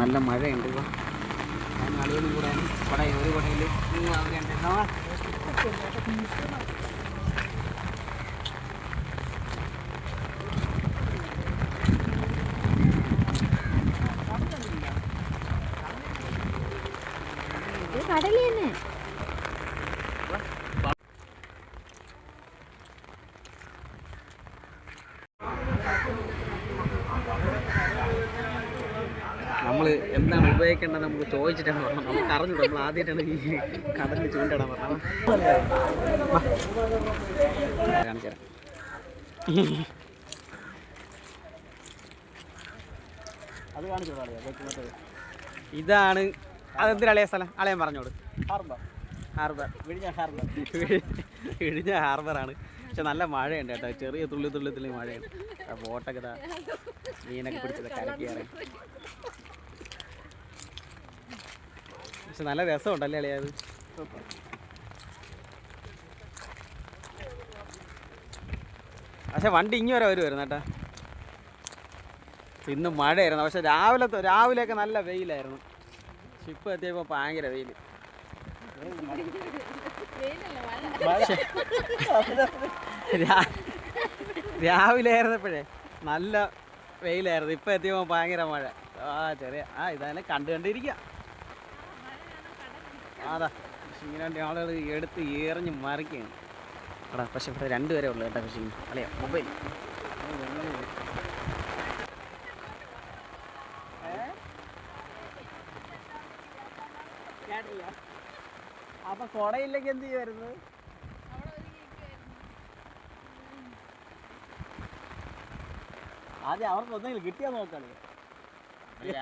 നല്ല മഴയുണ്ട് ഇപ്പോൾ ഞാൻ കൂടാനും കൂടെയാണ് കുട ഒരു കുടയിൽ എന്താണ് നമുക്ക് ചോദിച്ചിട്ടാണ് പറഞ്ഞത്. നമുക്ക് അറിഞ്ഞിട്ട് നമ്മൾ ആദ്യമായിട്ടാണ് ഈ കടലിൽ ചൂണ്ടയിടാൻ പറഞ്ഞത്. കാണിച്ചു അത് കാണിച്ചു ഇതാണ് ഇതാണ് അതെന്തിനാളിയ സ്ഥലം? അളയാൻ പറഞ്ഞോട്. ഹാർബർ ഹാർബർ വിഴിഞ്ഞ ഹാർബർ ഇടിഞ്ഞ ഹാർബറാണ് പക്ഷെ നല്ല മഴയുണ്ട് കേട്ടോ. ചെറിയ തുള്ളി തുള്ളി തുള്ളി മഴയുണ്ട്. ബോട്ടൊക്കെ മീനൊക്കെ പിടിച്ചത് കരക്കിയാറ് പക്ഷെ നല്ല രസമുണ്ടല്ലേ അളിയത് പക്ഷെ വണ്ടി ഇങ്ങി വരെ വരുമായിരുന്നു കേട്ടാ ഇന്ന് മഴയായിരുന്നു. പക്ഷെ രാവിലെ രാവിലെയൊക്കെ നല്ല വെയിലായിരുന്നു. പക്ഷെ ഇപ്പം എത്തിയപ്പോൾ ഭയങ്കര വെയിൽ രാവിലെ ആയിരുന്നപ്പോഴേ നല്ല വെയിലായിരുന്നു. ഇപ്പം എത്തിയപ്പോൾ ഭയങ്കര മഴ. ആ ചെറിയ ആ ഇതന്നെ കണ്ടു കണ്ടിരിക്കുക അതാ ഫിഷിങ്ങിന് വേണ്ടി ആളുകൾ എടുത്ത് എറിഞ്ഞ് മറിക്കുകയാണ്. എടാ പക്ഷെ ഇവിടെ രണ്ടുപേരെ ഉള്ളു കേട്ടോ ഫിഷിങ് അല്ലയോ മൊബൈൽ. അപ്പൊ കൊടയില്ലെങ്കിൽ എന്ത് ചെയ്യുമായിരുന്നു ആദ്യം അവർക്ക് ഒന്നെങ്കിലും കിട്ടിയാൽ നോക്കാളി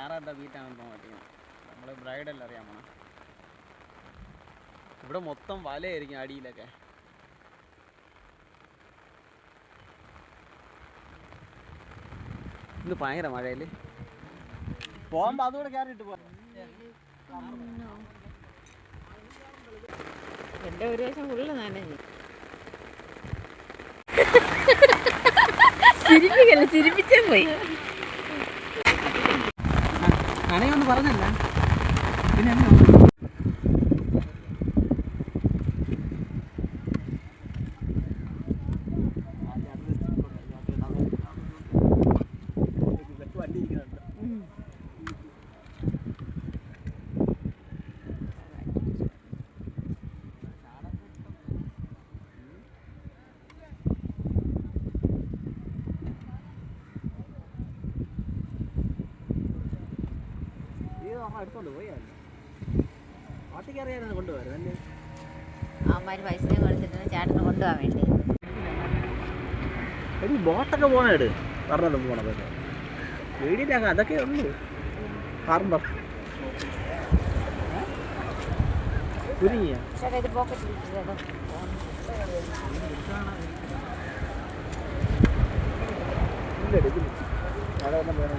ആറാത്ത വീട്ടാണെന്ന് തോന്നിട്ട് നമ്മൾ ബ്രൈഡല്ല അറിയാമോ ഇവിടെ മൊത്തം വലയായിരിക്കും അടിയിലൊക്കെ. ഇന്ന് ഭയങ്കര മഴയിൽ പോകുമ്പോ അതുകൂടെ കയറിയിട്ട് പോ എന്റെ ഒരു വശം ഫുള്ള് നനഞ്ഞു. ചിരിപ്പിക്കല്ല? ചിരിപ്പിച്ചേ പോയി. നനയൊന്ന് പറഞ്ഞല്ല. പിന്നെ കൊണ്ടുപോയത്. അല്ലേ അവന്മാർ കൊടുത്തിട്ട് ചേട്ടന് കൊണ്ടുപോകാൻ വേണ്ടി. എടി ബോട്ടൊക്കെ പോണേട് പറഞ്ഞത് പോണത് വീടിന്റെ അതൊക്കെ ഉള്ളു. ഹാർബർ കുരുങ്ങിയ? ഇല്ല അവിടെ വന്ന പോണേ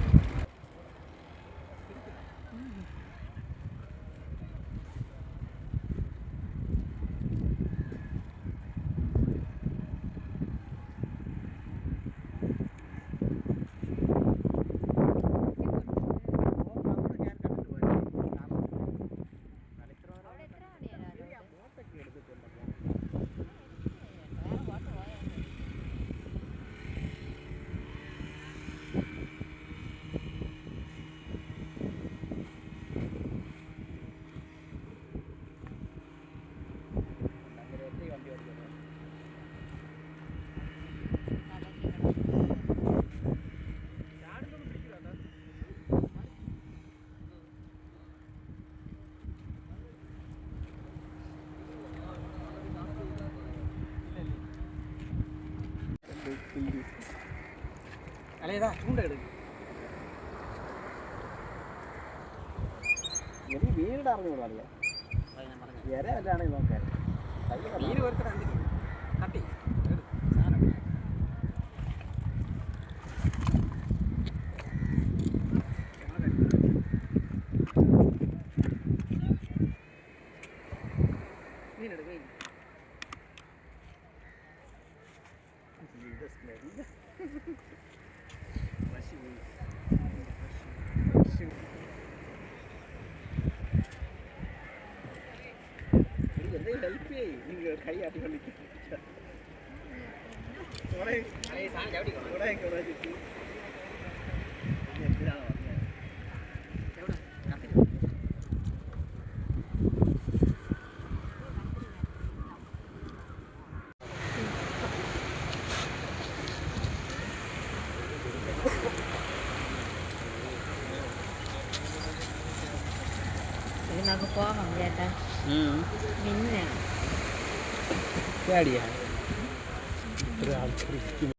അല്ലേതാ ചൂണ്ട എടുക്കും. എനിക്ക് വീട് അറിഞ്ഞുകൂടാ ഞാൻ പറഞ്ഞു ഇര വല്ലാണെങ്കിൽ നോക്കാൻ മീൻ ഒരുത്തരം കട്ടി நீங்கள் கையாட்டி Nó có còn ra dạ, ta. മിന്നെ പേടിയാ. എനിക്ക്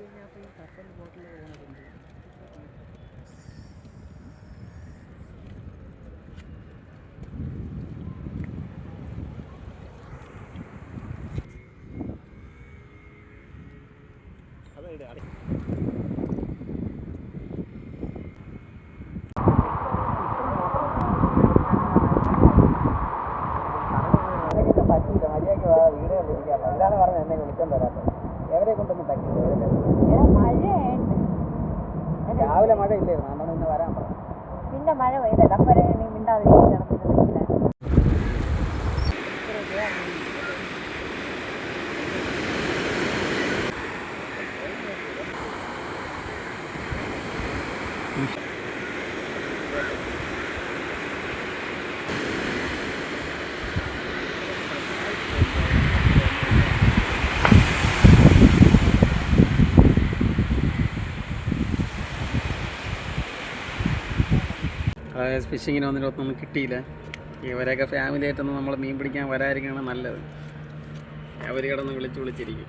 കഴിഞ്ഞാൽ അപ്പോൾ ഈ കപ്പൽ ബോട്ടിൽ പോകുന്നുണ്ട് പറ്റിയില്ല മര്യാദയ്ക്ക് വീടുകളിൽ ഇരിക്കാം അതാണ് പറഞ്ഞത് എന്നെ വിളിക്കാൻ വരാത്തത്. എവരെ കൊണ്ടൊന്നും പറ്റില്ല മഴയുണ്ട് രാവിലെ മഴ ഇല്ലായിരുന്നു അതുകൊണ്ട് ഇന്ന് വരാൻ പറഞ്ഞു. പിന്നെ മഴ പെയ്തല്ല. അപ്പഴേ നീ മിണ്ടാതെ ഫിഷിങ്ങിന് വന്നിട്ടൊന്നും കിട്ടിയില്ല. ഇവരെയൊക്കെ ഫാമിലി ആയിട്ടൊന്നും നമ്മൾ മീൻ പിടിക്കാൻ വരാതിരിക്കുകയാണ് നല്ലത്. അവർ കിടന്ന് വിളിച്ച് വിളിച്ചിരിക്കും.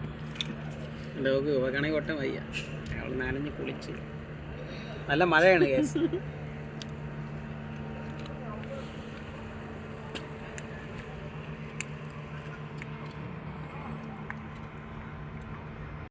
എന്റെ നോക്ക് ഇവക്കാണെങ്കിൽ ഒട്ടം വയ്യ. അവൾ നനഞ്ഞ് കുളിച്ച്. നല്ല മഴയാണ് കേസ്